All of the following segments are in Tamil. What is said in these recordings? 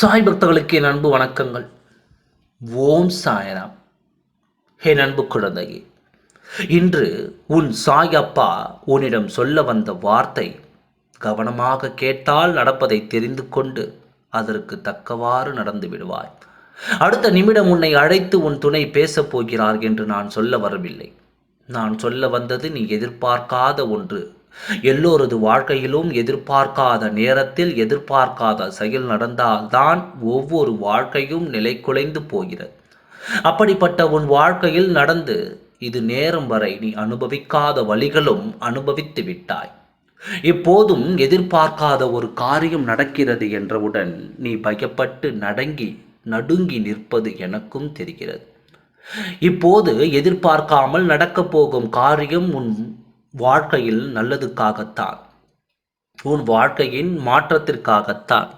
சாய் பக்தர்களுக்கு என் அன்பு வணக்கங்கள். ஓம் சாயராம். என் அன்பு குழந்தையே இன்று உன் சாய் அப்பா உன்னிடம் சொல்ல வந்த வார்த்தை கவனமாக கேட்டால் நடப்பதை தெரிந்து கொண்டு அதற்கு தக்கவாறு நடந்து விடுவாய். அடுத்த நிமிடம் உன்னை அழைத்து உன் துணை பேசப் போகிறார் என்று நான் சொல்ல வரவில்லை. நான் சொல்ல வந்தது நீ எதிர்பார்க்காத ஒன்று. எல்லோரது வாழ்க்கையிலும் எதிர்பார்க்காத நேரத்தில் எதிர்பார்க்காத செயல் நடந்தால்தான் ஒவ்வொரு வாழ்க்கையும் நிலை குலைந்து போகிறது. அப்படிப்பட்ட உன் வாழ்க்கையில் நடந்து இது நேரம் வரை நீ அனுபவிக்காத வழிகளும் அனுபவித்து விட்டாய். இப்போதும் எதிர்பார்க்காத ஒரு காரியம் நடக்கிறது என்றவுடன் நீ பயப்பட்டு நடங்கி நடுங்கி நிற்பது எனக்கும் தெரிகிறது. இப்போது எதிர்பார்க்காமல் நடக்கப் போகும் காரியம் உன் வாழ்க்கையில் நல்லதுக்காகத்தான். உன் வாழ்க்கையின் மாற்றத்திற்காகத்தான்.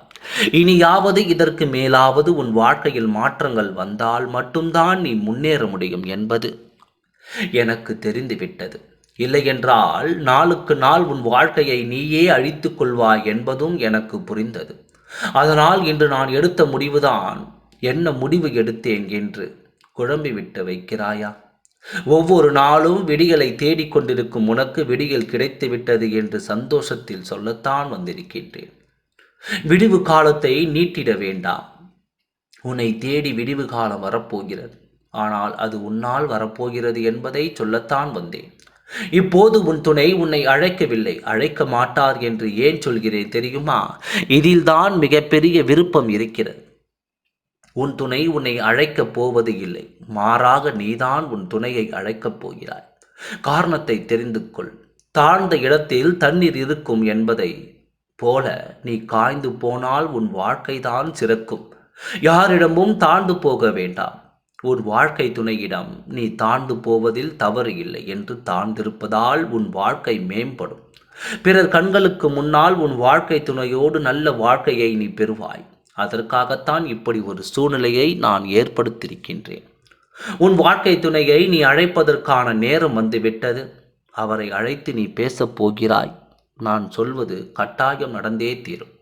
இனியாவது இதற்கு மேலாவது உன் வாழ்க்கையில் மாற்றங்கள் வந்தால் மட்டும்தான் நீ முன்னேற முடியும் என்பது எனக்கு தெரிந்துவிட்டது. இல்லையென்றால் நாளுக்கு நாள் உன் வாழ்க்கையை நீயே அழித்துக் கொள்வாய் என்பதும் எனக்கு புரிந்தது. அதனால் இன்று நான் எடுத்த முடிவுதான் என்ன முடிவு எடுத்தேன் என்று குழம்பிவிட்டு வைக்கிறாயா? ஒவ்வொரு நாளும் விடிகளை தேடிக்கொண்டிருக்கும் உனக்கு விடிகள் கிடைத்து விட்டது என்று சந்தோஷத்தில் சொல்லத்தான் வந்திருக்கின்றேன். விடிவு காலத்தை நீட்டிட வேண்டாம். உன்னை தேடி விடிவு காலம் வரப்போகிறது. ஆனால் அது உன்னால் வரப்போகிறது என்பதை சொல்லத்தான் வந்தேன். இப்போது உன் துணை உன்னை அழைக்கவில்லை. அழைக்க மாட்டார் என்று ஏன் சொல்கிறேன் தெரியுமா? இதில்தான் மிகப்பெரிய விருப்பம் இருக்கிறது. உன் துணை உன்னை அழைக்கப் போவது இல்லை. மாறாக நீதான் உன் துணையை அழைக்கப் போகிறாய். காரணத்தை தெரிந்து கொள். தாழ்ந்த இடத்தில் தண்ணீர் இருக்கும் என்பதை போல நீ காய்ந்து போனால் உன் வாழ்க்கைதான் சிறக்கும். யாரிடமும் தாழ்ந்து போக வேண்டாம். உன் வாழ்க்கை துணையிடம் நீ தாழ்ந்து போவதில் தவறு இல்லை என்று தாழ்ந்திருப்பதால் உன் வாழ்க்கை மேம்படும். பிறர் கண்களுக்கு முன்னால் உன் வாழ்க்கை துணையோடு நல்ல வாழ்க்கையை நீ பெறுவாய். அதற்காகத்தான் இப்படி ஒரு சூழ்நிலையை நான் ஏற்படுத்தியிருக்கின்றேன். உன் வாழ்க்கை துணையை நீ அழைப்பதற்கான நேரம் வந்துவிட்டது. அவரை அழைத்து நீ பேசப் போகிறாய். நான் சொல்வது கட்டாயம் நடந்தே தீரும்.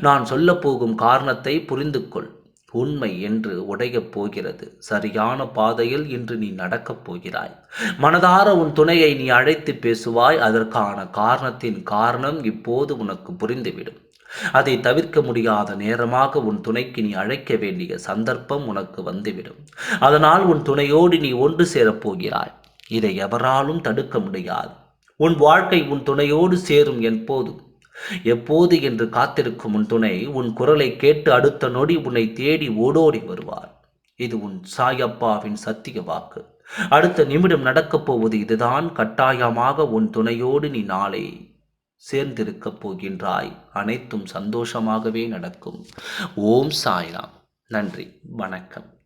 நான் சொல்லப்போகும் காரணத்தை புரிந்து கொள் உண்மை என்று உடையப் போகிறது. சரியான பாதையில் இன்று நீ நடக்கப் போகிறாய். மனதார உன் துணையை நீ அழைத்து பேசுவாய். அதற்கான காரணத்தின் காரணம் இப்போது உனக்கு புரிந்துவிடும். அதை தவிர்க்க முடியாத நேரமாக உன் துணைக்கு நீ அழைக்க வேண்டிய சந்தர்ப்பம் உனக்கு வந்துவிடும். அதனால் உன் துணையோடு நீ ஒன்று சேரப் போகிறாய். இதை எவராலும் தடுக்க முடியாது. உன் வாழ்க்கை உன் துணையோடு சேரும் எப்போது எப்போது என்று காத்திருக்கும் உன் துணை உன் குரலை கேட்டு அடுத்த நொடி உன்னை தேடி ஓடோடி வருவார். இது உன் சாயப்பாவின் சத்திய வாக்கு. அடுத்த நிமிடம் நடக்கப் போவது இதுதான். கட்டாயமாக உன் துணையோடு நீ நாளை சேர்ந்திருக்கப் போகின்றாய். அனைத்தும் சந்தோஷமாகவே நடக்கும். ஓம் சாய்ராம். நன்றி. வணக்கம்.